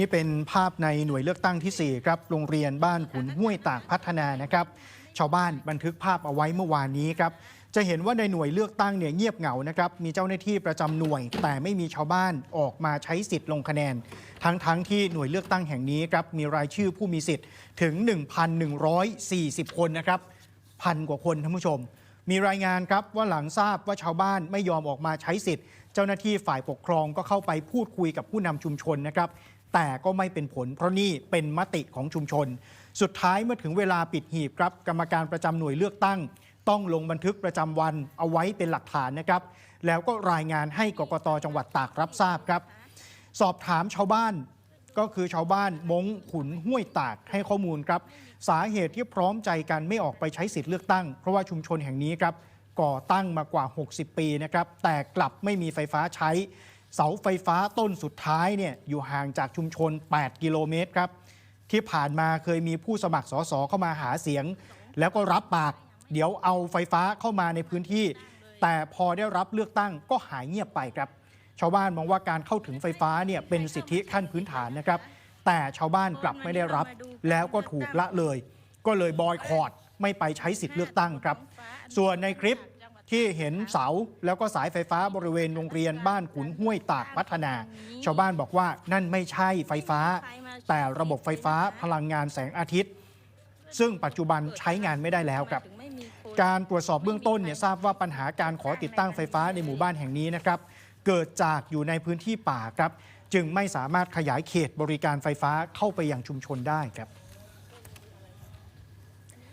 นี่เป็นภาพในหน่วยเลือกตั้งทีสี่ 4 ครับ โรงเรียนบ้านขุนห้วยตากพัฒนานะครับ ชาวบ้านบันทึกภาพเอาไว้เมื่อวานนี้ครับ จะเห็นว่าในหน่วยเลือกตั้งเนี่ยเงียบเหงานะครับ มีเจ้าหน้าที่ประจำหน่วย แต่ไม่มีชาวบ้านออกมาใช้สิทธิ์ลงคะแนน ทั้งๆทที่หน่วยเลือกตั้งแห่งนี้ครับ มีรายชื่อผู้มีสิทธิ์ถึง 1,140 คนนะครับพันกว่าคนท่านผู้ชม มีรายงานครับว่าหลังทราบว่าชาวบ้านไม่ยอมออกมาใช้สิทธิ์ เจ้าหน้าที่ฝ่ายปกครองก็เข้าไปพูดคุยกับผู้นำชุมชนนะครับ แต่ก็ไม่เป็นผล เพราะนี่เป็นมติของชุมชน สุดท้ายเมื่อถึงเวลาปิดหีบครับกรรมการประจำหน่วยเลือกตั้ง ต้องลงบันทึกประจำวันเอาไว้เป็นหลักฐานนะครับ แล้วก็รายงานให้กกตจังหวัดตากรับทราบครับ สอบถามชาวบ้านก็คือชาวบ้านมงขุนห้วยตากให้ข้อมูลครับ สาเหตุที่พร้อมใจกันไม่ออกไปใช้สิทธิ์เลือกตั้ง เพราะว่าชุมชนแห่งนี้ครับก่อตั้งมากว่า 60 ปีนะครับแต่กลับไม่มีไฟฟ้าใช้ เสาไฟฟ้าต้นสุดท้ายเนี่ยอยู่ห่างจากชุมชน 8 กิโลเมตรครับ ที่ผ่านมาเคยมีผู้สมัครสสเข้ามาหาเสียง แล้วก็รับปาก เดี๋ยวเอาไฟฟ้าเข้ามาในพื้นที่ แต่พอได้รับเลือกตั้งก็หายเงียบไปครับ ชาวบ้านมองว่าการเข้าถึงไฟฟ้าเนี่ยเป็นสิทธิขั้นพื้นฐานนะครับ แต่ชาวบ้านกลับไม่ได้รับ แล้วก็ถูกละเลย ก็เลยบอยคอรดไม่ไปใช้สิทธิ์เลือกตั้งครับ ส่วนในคลิป ที่เห็นเสาแล้วก็สายไฟฟ้าบริเวณโรงเรียนบ้านขุนห้วยตากพัฒนา ชาวบ้านบอกว่านั่นไม่ใช่ไฟฟ้า แต่ระบบไฟฟ้าพลังงานแสงอาทิตย์ ซึ่งปัจจุบันใช้งานไม่ได้แล้วครับ การตรวจสอบเบื้องต้นเนี่ยทราบว่าปัญหาการขอติดตั้งไฟฟ้าในหมู่บ้านแห่งนี้นะครับเกิดจากอยู่ในพื้นที่ป่าครับ จึงไม่สามารถขยายเขตบริการไฟฟ้าเข้าไปยังชุมชนได้ครับ